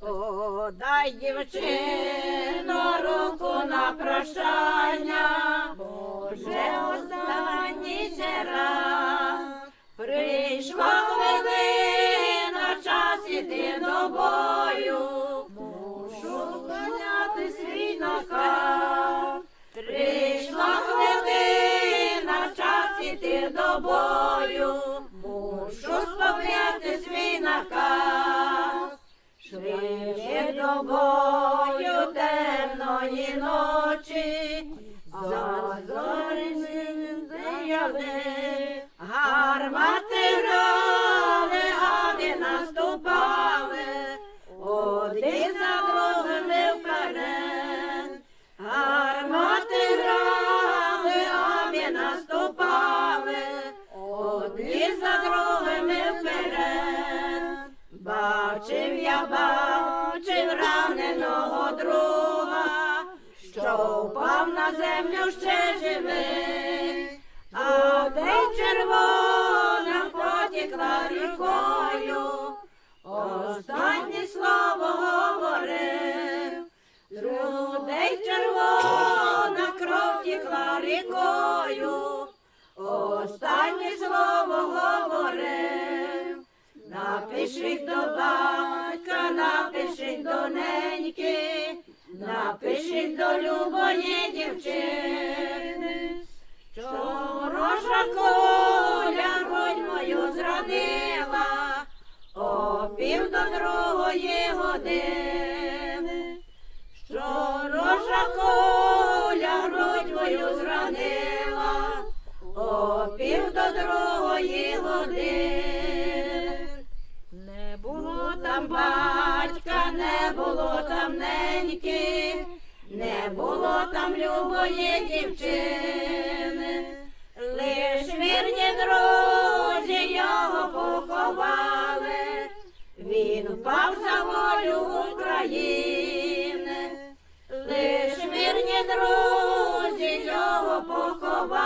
О, дай дівчино руку на прощання, Боже, останній раз. Прийшла хвилина, час іти до бою, мушу виконяти свій наказ. Прийшла хвилина, час іти до бою, мушу сповняти свій наказ. Швидше до бою темної ночі, зазоряли, гармати Бачив я, бачив раненого друга, що впав на землю ще живий, а де червона потікла рікою, останнє слово говорив. З червона кров тікла рікою, Напишіть до батька, напишіть до неньки, напишіть до любої дівчини, що рожа коля грудь мою зранила, о пів до другої години, що рожа коля грудь мою зранила, о пів до другої години. Не було там батька, не було там неньки, не було там любої дівчини, лиш вірні друзі його поховали, він впав за волю України, лиш вірні друзі його поховали.